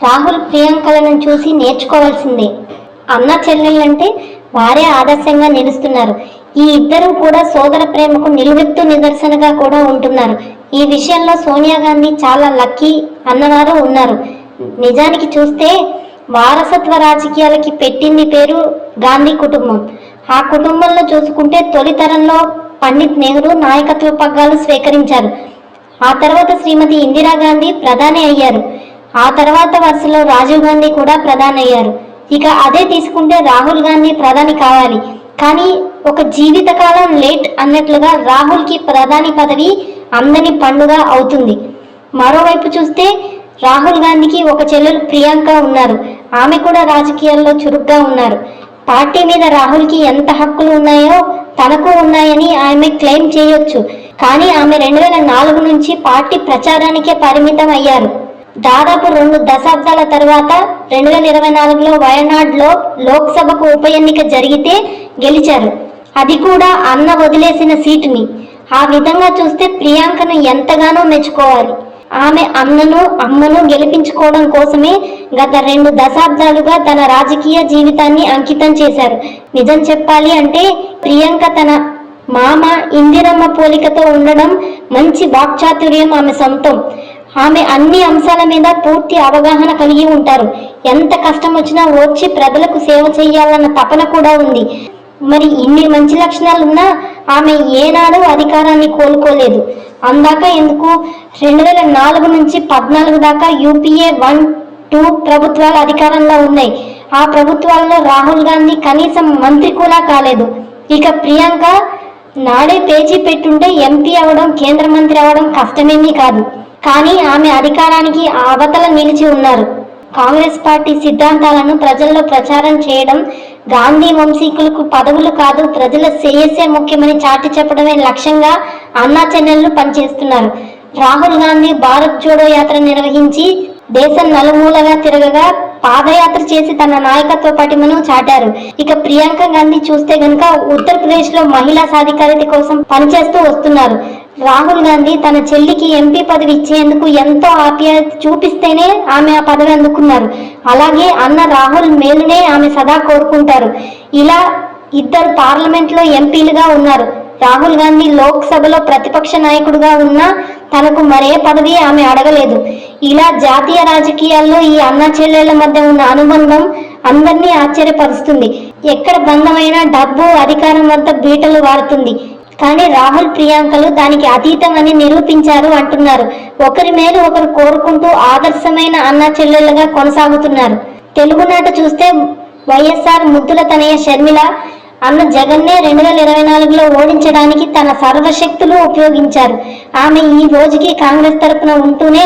రాహుల్ ప్రియాంకలను చూసి నేర్చుకోవాల్సిందే. అన్న చెల్లెళ్ళంటే వారే ఆదర్శంగా నిలుస్తున్నారు. ఈ ఇద్దరూ కూడా సోదర ప్రేమకు నిలువెత్తు నిదర్శనగా కూడా ఉంటున్నారు. ఈ విషయంలో సోనియా గాంధీ చాలా లక్కీ అన్నవారు ఉన్నారు. నిజానికి చూస్తే వారసత్వ రాజకీయాలకి పెట్టింది పేరు గాంధీ కుటుంబం. ఆ కుటుంబంలో చూసుకుంటే తొలితరంలో పండిత్ నెహ్రూ నాయకత్వ పగ్గాలు స్వీకరించారు. ఆ తర్వాత శ్రీమతి ఇందిరాగాంధీ ప్రధాని అయ్యారు. ఆ తర్వాత వరుసలో రాజీవ్ గాంధీ కూడా ప్రధాని అయ్యారు ఇక అదే తీసుకుంటే రాహుల్ గాంధీ ప్రధాని కావాలి. కానీ ఒక జీవితకాలం లేట్ అన్నట్లుగా రాహుల్కి ప్రధాని పదవి అందని పండుగ అవుతుంది. మరోవైపు చూస్తే రాహుల్ గాంధీకి ఒక చెల్లెలు ప్రియాంక ఉన్నారు. ఆమె కూడా రాజకీయాల్లో చురుగ్గా ఉన్నారు. పార్టీ మీద రాహుల్కి ఎంత హక్కులు ఉన్నాయో తనకు ఉన్నాయని ఆమె క్లెయిమ్ చేయొచ్చు. కానీ ఆమె రెండు వేల నాలుగు నుంచి పార్టీ ప్రచారానికే పరిమితం అయ్యారు. దాదాపు రెండు దశాబ్దాల తర్వాత రెండు వేల ఇరవై నాలుగులో వయనాడ్లో లోక్సభకు ఉప ఎన్నిక జరిగితే గెలిచారు. అది కూడా అన్న వదిలేసిన సీటుని. ఆ విధంగా చూస్తే ప్రియాంకను ఎంతగానో మెచ్చుకోవాలి. ఆమె అన్నను అమ్మను గెలిపించుకోవడం కోసమే గత రెండు దశాబ్దాలుగా తన రాజకీయ జీవితాన్ని అంకితం చేశారు. నిజం చెప్పాలి అంటే ప్రియాంక తన మామ ఇందిరమ్మ పోలికతో ఉండడం మంచి వాక్చాతుర్యం ఆమె సొంతం. ఆమె అన్ని అంశాల మీద పూర్తి అవగాహన కలిగి ఉంటారు. ఎంత కష్టం వచ్చినా వచ్చి ప్రజలకు సేవ చేయాలన్న తపన కూడా ఉంది. మరి ఇన్ని మంచి లక్షణాలు ఉన్నా ఆమె ఏనాడు అధికారాన్ని కోలుకోలేదు అందాక ఎందుకు? రెండు వేల నాలుగు నుంచి పద్నాలుగు దాకా యూపీఏ వన్ టూ ప్రభుత్వాలు అధికారంలో ఉన్నాయి. ఆ ప్రభుత్వాల్లో రాహుల్ గాంధీ కనీసం మంత్రి కూడా కాలేదు. ఇక ప్రియాంక నాడే పేచీ పెట్టుంటే ఎంపీ అవడం కేంద్ర మంత్రి అవడం కష్టమేమీ కాదు. కానీ ఆమె అధికారానికి అవతల నిలిచి ఉన్నారు. కాంగ్రెస్ పార్టీ సిద్ధాంతాలను ప్రజల్లో ప్రచారం చేయడం గాంధీ వంశీకులకు పదవులు కాదు ప్రజల శ్రేయస్సే ముఖ్యమని చాటి చెప్పడమే లక్ష్యంగా అన్నా చెల్లెళ్ళు పనిచేస్తున్నారు. రాహుల్ గాంధీ భారత్ జోడో యాత్ర నిర్వహించి దేశం నలుమూలగా తిరగగా పాదయాత్ర చేసి తన నాయకత్వ పటిమను చాటారు. ఇక ప్రియాంక గాంధీ చూస్తే గనుక ఉత్తరప్రదేశ్లో మహిళా సాధికారత కోసం పనిచేస్తూ వస్తున్నారు. రాహుల్ గాంధీ తన చెల్లికి ఎంపీ పదవి ఇచ్చేందుకు ఎంతో ఆప్యాయత చూపిస్తేనే ఆమె ఆ పదవి అందుకున్నారు. అలాగే అన్న రాహుల్ మేలునే ఆమె సదా కోరుకుంటారు. ఇలా ఇద్దరు పార్లమెంట్లో ఎంపీలుగా ఉన్నారు. రాహుల్ గాంధీ లోక్సభలో ప్రతిపక్ష నాయకుడుగా ఉన్నా తనకు మరే పదవి ఆమె అడగలేదు. ఇలా జాతీయ రాజకీయాల్లో ఈ అన్న చెల్లెళ్ళ మధ్య ఉన్న అనుబంధం అందరినీ ఆశ్చర్యపరుస్తుంది. ఎక్కడ బంధమైనా డబ్బు అధికారం వద్ద బీటలు వాడుతుంది కానీ రాహుల్ ప్రియాంకలు దానికి అతీతమని నిరూపించారు అంటున్నారు. ఒకరి మేలు ఒకరు కోరుకుంటూ ఆదర్శమైన అన్న చెల్లెలుగా కొనసాగుతున్నారు. తెలుగునాట చూస్తే వైఎస్ఆర్ ముద్దుల తనయ షర్మిల అన్న జగన్నే రెండు వేల ఇరవై నాలుగులో ఓడించడానికి తన సర్వశక్తులు ఉపయోగించారు. ఆమె ఈ రోజుకి కాంగ్రెస్ తరపున ఉంటూనే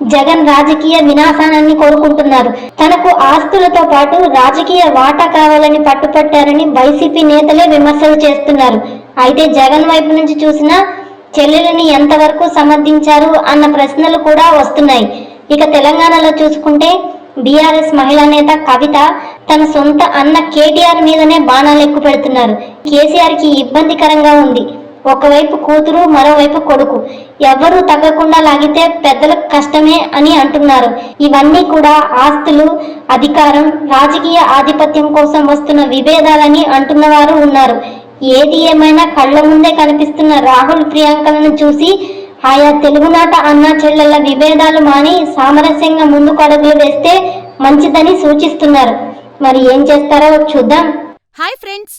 జగన్ రాజకీయ వినాశానాన్ని కోరుకుంటున్నారు. తనకు ఆస్తులతో పాటు రాజకీయ వాటా కావాలని పట్టుపట్టారని వైసీపీ నేతలే విమర్శలు చేస్తున్నారు. అయితే జగన్ వైపు నుంచి చూసినా చెల్లెలని ఎంతవరకు సమర్థించారు అన్న ప్రశ్నలు కూడా వస్తున్నాయి. ఇక తెలంగాణలో చూసుకుంటే బీఆర్ఎస్ మహిళా నేత కవిత తన సొంత అన్న కేటీఆర్ మీదనే బాణాలు ఎక్కువ పెడుతున్నారు కేసీఆర్కి ఇబ్బందికరంగా ఉంది. ఒకవైపు కూతురు మరోవైపు కొడుకు. ఎవరు తగ్గకుండా లాగితే పెద్దలకు కష్టమే అని అంటున్నారు. ఇవన్నీ కూడా ఆస్తులు అధికారం రాజకీయ ఆధిపత్యం కోసం వస్తున్న విభేదాలని అంటున్నవారు ఉన్నారు. ఏది ఏమైనా కళ్ళ ముందే కనిపిస్తున్న రాహుల్ ప్రియాంకలను చూసి ఆయా తెలుగునాట అన్నా చెల్లెళ్ళ విభేదాలు మాని సామరస్యంగా ముందుకు అడుగులు వేస్తే మంచిదని సూచిస్తున్నారు. మరి ఏం చేస్తారో చూద్దాం. Hi friends